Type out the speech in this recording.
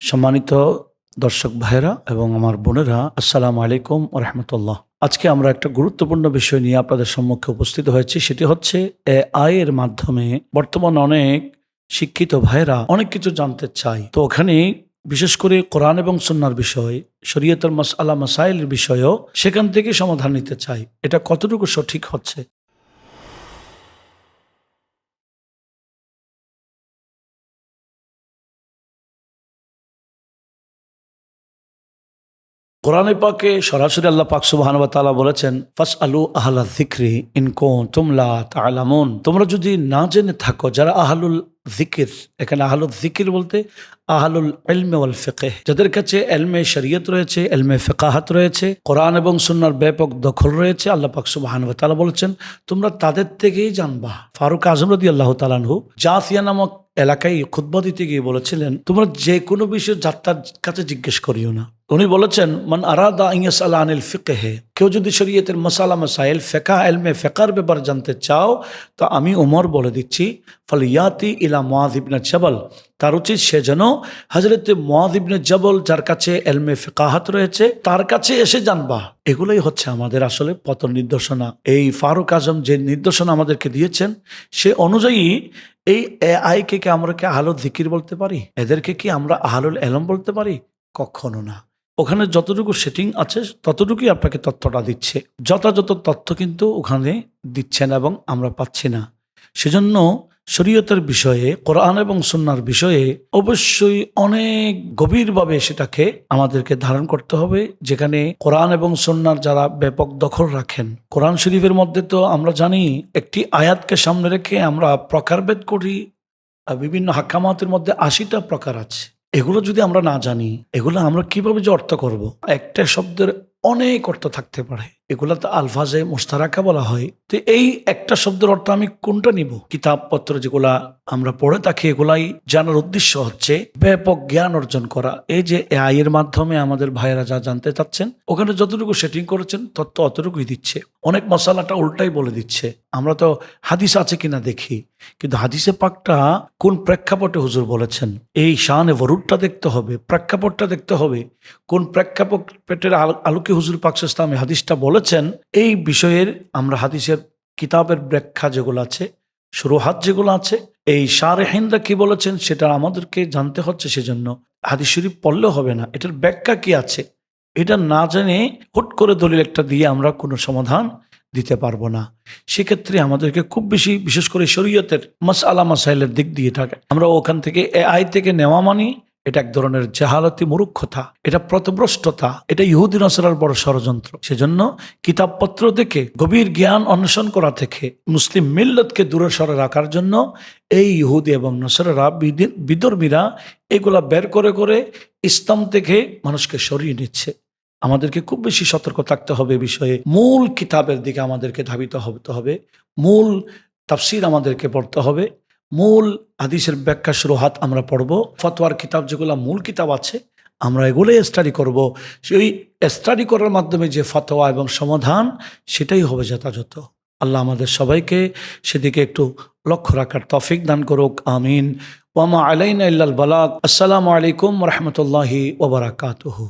সম্মানিত দর্শক ভাইরা এবং আমার বোনেরা, আসসালামু আলাইকুম রহমতুল্লাহ। আজকে আমরা একটা গুরুত্বপূর্ণ বিষয় নিয়ে আপনাদের সম্মুখে উপস্থিত হয়েছি, সেটি হচ্ছে এ আয়ের মাধ্যমে বর্তমান অনেক শিক্ষিত ভাইরা অনেক কিছু জানতে চাই তো ওখানে বিশেষ করে কোরআন এবং সন্ন্যার বিষয়, শরীয়তের মাস আলা মাসাইলের বিষয়েও সেখান থেকে সমাধান নিতে চাই এটা কতটুকু সঠিক হচ্ছে? কোরআনে পাকে সরাসরি আল্লাহ পাক সুবহানাহু তালা বলেছেন ফাস আলু আহলা জিক্রি ইনকো তোমলা তালামন তোমরা যদি না জেনে থাকো, যারা আহলুল জিকির এখানে আহলুল জিকির বলতে আহলুল এলমে ওয়াল ফিকহ, যাদের কাছে এলমে শরীয়ত রয়েছে এলমে ফেকাহাত রয়েছে, কোরআন এবং সুন্নাহর ব্যাপক দখল রয়েছে, আল্লাহ পাক সুবহানাহু ওয়া তাআলা বলেছেন, তোমরা তাদের থেকেই জানবা। ফারুক আজম রাদিয়াল্লাহু তাআলা আনহু জাসিয়া নামক এলাকায় খুতবা দিতে গিয়ে বলেছিলেন, তোমরা যে কোনো বিষয় যাত্রার কাছে জিজ্ঞেস করিও না। উনি বলেছেন, মান আরাদা ইয়াস আলা আনিল ফিকহে কেউ যদি শরীয়তের মশালা মাসাইল ফেকা এলমে ফেকার ব্যাপার জানতে চাও, তো আমি ওমর বলে দিচ্ছি, ফল ইয়াতি ইলা মোয়াজ ইবনে জবল তার উচিত সে যেন হজরত মোয়াজ ইবনে জবল, যার কাছে এলমে ফেকাহাত রয়েছে, তার কাছে এসে জানবা। এগুলোই হচ্ছে আমাদের আসলে পত নির্দেশনা এই ফারুক আজম যে নির্দেশনা আমাদেরকে দিয়েছেন, সে অনুযায়ী এই আইকে কি আমরা কি আহলুল জিকির বলতে পারি? এদেরকে কি আমরা আহলুল এলম বলতে পারি? কখনো না। ওখানে যতটুকু সেটিং আছে, ততটুকুই আপনাকে তথ্যটা দিচ্ছে। যথাযথ তথ্য কিন্তু ওখানে দিচ্ছেন এবং আমরা পাচ্ছি না। সেজন্য শরীয়তের বিষয়ে, কোরআন এবং সুন্নার বিষয়ে অবশ্যই অনেক গভীরভাবে সেটাকে আমাদেরকে ধারণ করতে হবে, যেখানে কোরআন এবং সুন্নার যারা ব্যাপক দখল রাখেন। কোরআন শরীফের মধ্যে তো আমরা জানি, একটি আয়াতকে সামনে রেখে আমরা প্রকারভেদ করি বিভিন্ন হাকামাতের মধ্যে আশিটা প্রকার আছে। এগুলো যদি আমরা না জানি, এগুলো আমরা কীভাবে যে অর্থ করব? একটা শব্দের অনেক অর্থ থাকতে পারে। এগুলা তো আলফাজে মোস্তারাকা বলা হয়। তো এই একটা শব্দের অর্থ আমি কোনটা নিব? কিতাবপত্র যেগুলা আমরা পড়ে থাকি, এগুলাই জানার উদ্দেশ্য হচ্ছে ব্যাপক জ্ঞান অর্জন করা। এই যে এআই এর মাধ্যমে আমাদের ভাইয়েরা যা জানতে চাচ্ছেন, ওখানে যতটুকু সেটিং করেছেন তত অতটুকুই দিচ্ছে। অনেক মশালাটা উল্টাই বলে দিচ্ছে। আমরা তো হাদিস আছে কিনা দেখি। কিন্তু হাদিসে পাকটা কোন প্রেক্ষাপটে হুজুর বলেছেন? এই শানে বরুদটা দেখতে হবে, প্রেক্ষাপটটা দেখতে হবে। কোন প্রেক্ষাপটের আলো- আলোকে হুজুর পাকস ইসলামে হাদিসটা বলেছেন, এই বিষয়ের আমরা হাদিসের কিতাবের ব্যাখ্যা যেগুলো আছে, সুরহাত যেগুলো আছে, এই শারেহিনরা কি বলেছেন সেটা আমাদেরকে জানতে হচ্ছে সেজন্য হাদিস শরীফ পড়লেও হবে না। এটার ব্যাখ্যা কি আছে? এটা না জেনে হুট করে দলিল একটা দিয়ে আমরা কোনো সমাধান দিতে পারব না। সেক্ষেত্রে আমাদেরকে খুব বেশি, বিশেষ করে শরীয়তের মাস আলা মাসাইলের দিক দিয়ে থাকে। আমরা ওখান থেকে এ আই থেকে নেওয়া মানি এটা এক ধরনের জাহালতি মুরুক্ষতা এটা প্রতভ্রষ্টতা, এটা ইহুদি নসরার বড় ষড়যন্ত্র। সেজন্য কিতাবপত্র দেখে গভীর জ্ঞান অন্বেষণ করা থেকে, মুসলিম মিল্লতকে দূরে সরে রাখার জন্য এই ইহুদি এবং নসরেরা বিদি- বিধর্মীরা এগুলা বের করে করে ইসলাম থেকে মানুষকে সরিয়ে নিচ্ছে। আমাদেরকে খুব বেশি সতর্ক থাকতে হবে বিষয়ে। মূল কিতাবের দিকে আমাদেরকে ধাবিত হতে হবে। মূল তাফসির আমাদেরকে পড়তে হবে। মূল হাদিসের ব্যাখ্যা সুরহাত আমরা পড়ব, ফতোয়ার কিতাব যেগুলো মূল কিতাব আছে, আমরা এগুলোই স্টাডি করব। সেই স্টাডি করার মাধ্যমে যে ফতোয়া এবং সমাধান, সেটাই হবে যথাযথ। আল্লাহ আমাদের সবাইকে সেদিকে একটু লক্ষ্য রাখার তফিক দান করুক, আমিন। ওয়ামা আলাইনা ইল্লাল বালাক আসসালামু আলাইকুম রহমতুল্লাহি ওবরাকাতুহু